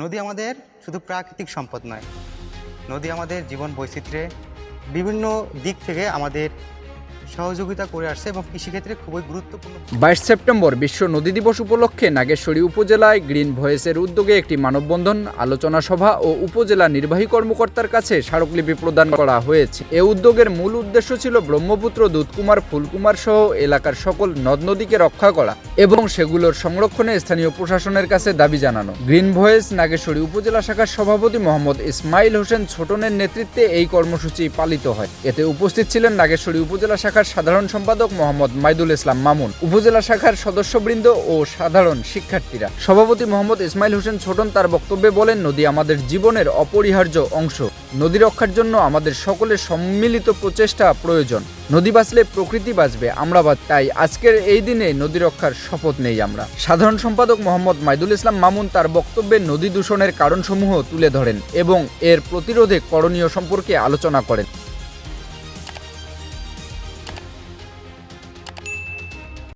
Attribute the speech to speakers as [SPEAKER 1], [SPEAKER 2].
[SPEAKER 1] নদী আমাদের শুধু প্রাকৃতিক সম্পদ নয়। নদী আমাদের জীবন বৈচিত্র্যে বিভিন্ন দিক থেকে আমাদের সহযোগিতা করে আসছে এবং কৃষিক্ষেত্রে খুবই গুরুত্বপূর্ণ।
[SPEAKER 2] বাইশ সেপ্টেম্বর বিশ্ব নদী দিবস উপলক্ষে নাগেশ্বরী উপজেলায় গ্রিন ভয়েসের উদ্যোগে একটি মানববন্ধন, আলোচনা সভা ও উপজেলা নির্বাহী কর্মকর্তার কাছে স্মারকলিপি প্রদান করা হয়েছে। এ উদ্যোগের মূল উদ্দেশ্য ছিল ব্রহ্মপুত্র দুধকুমার, ফুলকুমার সহ এলাকার সকল নদ নদীকে রক্ষা করা এবং সেগুলোর সংরক্ষণে স্থানীয় প্রশাসনের কাছে দাবি জানানো। গ্রিন ভয়েস নাগেশ্বরী উপজেলা শাখার সভাপতি মোহাম্মদ ইসমাইল হোসেন ছোটনের নেতৃত্বে এই কর্মসূচি পালিত হয়। এতে উপস্থিত ছিলেন নাগেশ্বরী উপজেলা শাখার সাধারণ সম্পাদক মোহাম্মদ মাইদুল ইসলাম মামুন, উপজেলা শাখার সদস্যবৃন্দ ও সাধারণ শিক্ষার্থীরা। সভাপতি মোহাম্মদ ইসমাইল হোসেন ছোটন তার বক্তব্যে বলেন, নদী আমাদের জীবনের অপরিহার্য অংশ। নদী রক্ষার জন্য আমাদের সকলের সম্মিলিত প্রচেষ্টা প্রয়োজন। নদী বাঁচলে প্রকৃতি বাঁচবে, আমরা বাঁচ তাই আজকের এই দিনে নদী রক্ষার শপথ নেই আমরা। সাধারণ সম্পাদক মোহাম্মদ মাইদুল ইসলাম মামুন তার বক্তব্যে নদী দূষণের কারণসমূহ তুলে ধরেন এবং এর প্রতিরোধে করণীয় সম্পর্কে আলোচনা করেন।